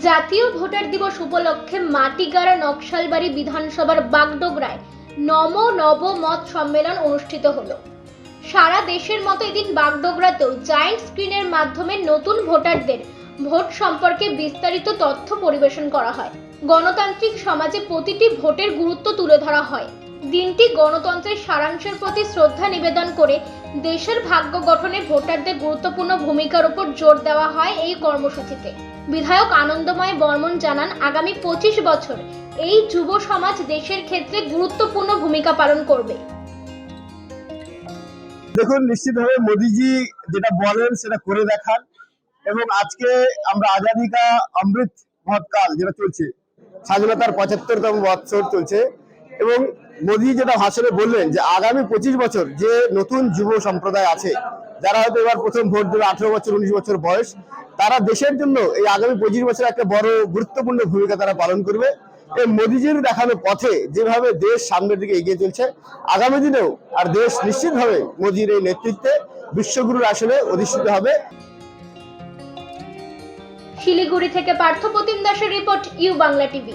জাতীয় ভোটার দিবস উপলক্ষে মাটিগাড়া নকশালবাড়ি বিধানসভার বাগডোগরায় নম নব মত সম্মেলন অনুষ্ঠিত হলো। সারা দেশের মতো এদিন বাগডোগরাতেও জায়েন্ট স্ক্রিনের মাধ্যমে নতুন ভোটারদের ভোট সম্পর্কে বিস্তারিত তথ্য পরিবেশন করা হয়। গণতান্ত্রিক সমাজে প্রতিটি ভোটের গুরুত্ব তুলে ধরা হয়। দিনটি গণতন্ত্রের সারাংশের প্রতি শ্রদ্ধা নিবেদন করে দেশের ভাগ্য গঠনে ভোটারদের গুরুত্বপূর্ণ ভূমিকার উপর জোর দেওয়া হয় এই কর্মসূচিতে। বিধায়ক আনন্দময় বর্মন জানান, আগামী পঁচিশ বছর এই যুব সমাজ দেশের ক্ষেত্রে গুরুত্বপূর্ণ ভূমিকা পালন করবে। দেখুন, নিশ্চিতভাবে মোদিজি যেটা বলেন সেটা করে দেখান এবং আজকে আমরা আজাদি কা অমৃত মহৎকাল যেটা চলছে, স্বাধীনতার পঁচাত্তরতম বৎসর চলছে। এবং মোদি যেটা ভাষণে বললেন যে আগামী পঁচিশ বছর যে নতুন যুব সম্প্রদায় আছে, যারা হয়তো এবার প্রথম ভোট দেবে, আঠেরো বছর, উনিশ বছর বয়স, তারা দেশের জন্য এই আগামী পঁচিশ বছর একটা বড় গুরুত্বপূর্ণ ভূমিকা তারা পালন করবে। এই মোদিজির দেখানো পথে যেভাবে দেশ সামনের দিকে এগিয়ে চলছে, আগামী দিনেও আর দেশ নিশ্চিতভাবে মোদির এই নেতৃত্বে বিশ্বগুরুর আসলে অধিষ্ঠিত হবে। শিলিগুড়ি থেকে পার্থ প্রতিম দাসের report, U Bangla TV.